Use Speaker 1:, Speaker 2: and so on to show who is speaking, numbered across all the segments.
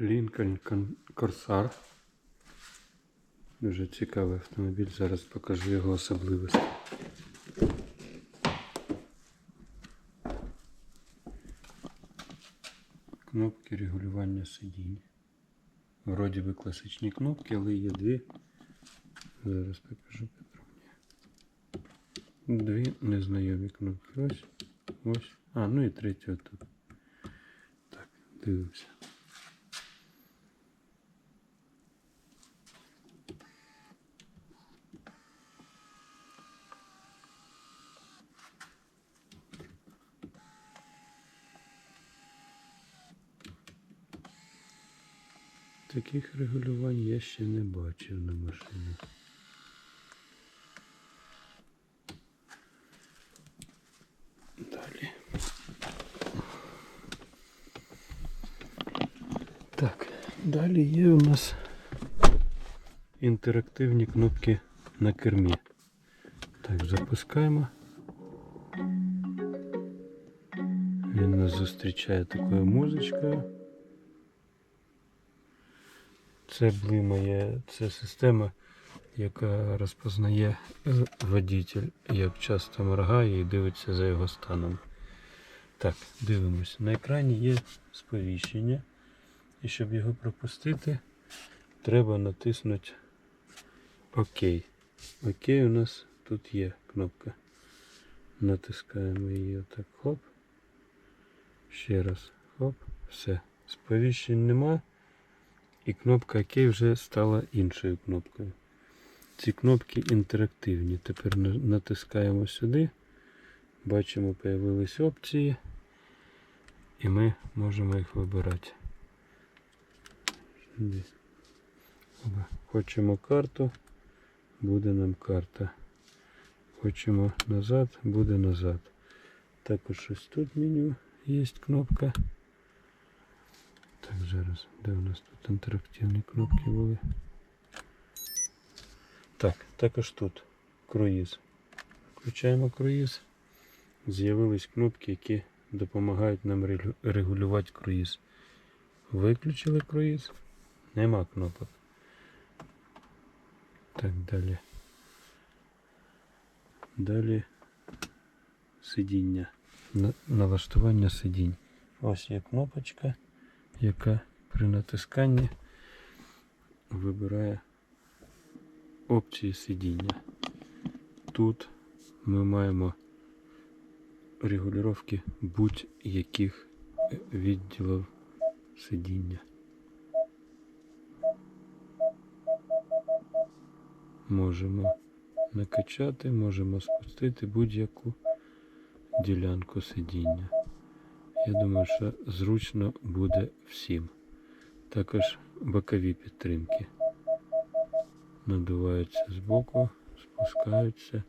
Speaker 1: Кон- Corsair. Дуже цікавий автомобіль. Зараз покажу його особливості. Кнопки регулювання сидінь. Вроді би класичні кнопки, але є дві. Зараз покажу подробніше. Дві незнайомі кнопки. Ось. Ось. А, ну і третя тут. Так, дивимося. Таких регулювань я ще не бачив на машині. Далі. Так, далі є у нас інтерактивні кнопки на кермі. Так, запускаємо. Він нас зустрічає такою музичкою. Це блимає, це система, яка розпознає е, водитель, як часто моргає і дивиться за його станом. Так, дивимося. На екрані є сповіщення. І щоб його пропустити, треба натиснути ОК. ОК у нас тут є кнопка. Натискаємо її отак. Хоп. Ще раз. Хоп. Все. Сповіщень нема. І кнопка ОК вже стала іншою кнопкою. Ці кнопки інтерактивні. Тепер натискаємо сюди. Бачимо, появились опції. І ми можемо їх вибирати. Хочемо карту, буде нам карта. Хочемо назад, буде назад. Також ось тут меню є кнопка. Так, зараз, де у нас тут інтерактивні кнопки були? Так, також тут круїз. Включаємо круїз. З'явились кнопки, які допомагають нам регулювати круїз. Виключили круїз. Нема кнопок. Так, далі. Далі сидіння. На- Налаштування сидінь. Ось є кнопочка яка при натисканні вибирає опції сидіння. Тут ми маємо регулювання будь-яких відділів сидіння. Можемо накачати, можемо спустити будь-яку ділянку сидіння. Я думаю, що зручно буде всім. Також бокові підтримки. Надуваються збоку, спускаються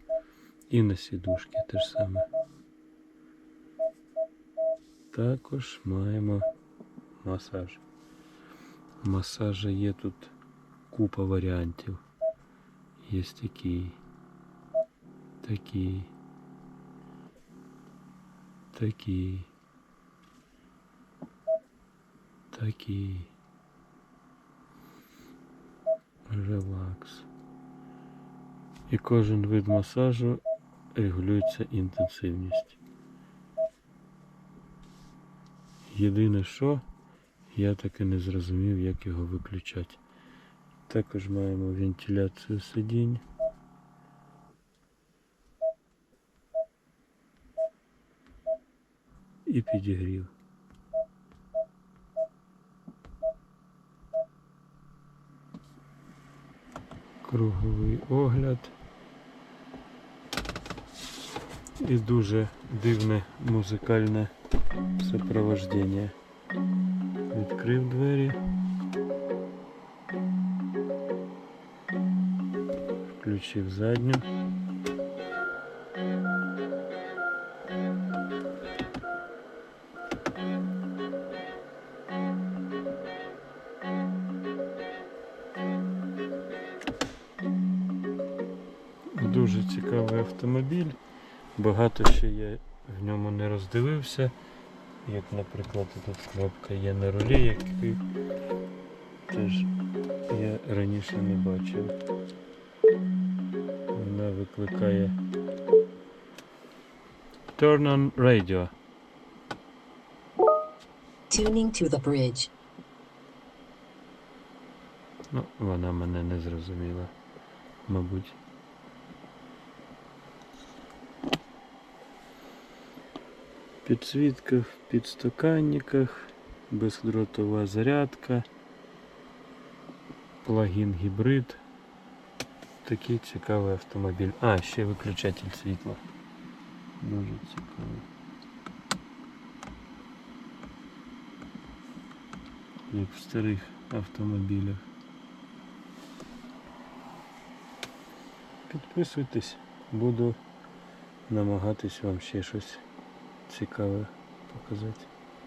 Speaker 1: і на сідушки те ж саме. Також маємо масаж. Масажа є тут купа варіантів. Є такий, такий, такий. Такий релакс. І кожен вид масажу регулюється інтенсивність. Єдине що, я таки не зрозумів, як його виключати. Також маємо вентиляцію сидінь. І підігрів. Круговий огляд. І дуже дивне музикальне супроводження. Відкрив двері. Включив задню. Дуже цікавий автомобіль. Багато ще я в ньому не роздивився. Як, наприклад, тут кнопка є на рулі, який теж я раніше не бачив. Вона викликає Turn on radio.
Speaker 2: Tuning to the bridge.
Speaker 1: Ну, вона мене не зрозуміла, мабуть. Підсвітка в підстаканниках, бездротова зарядка, плагін гібрид. Такий цікавий автомобіль. А, ще виключатель світла. Дуже цікаво. Як в старих автомобілях. Підписуйтесь, буду намагатись вам ще щось цікаве показати.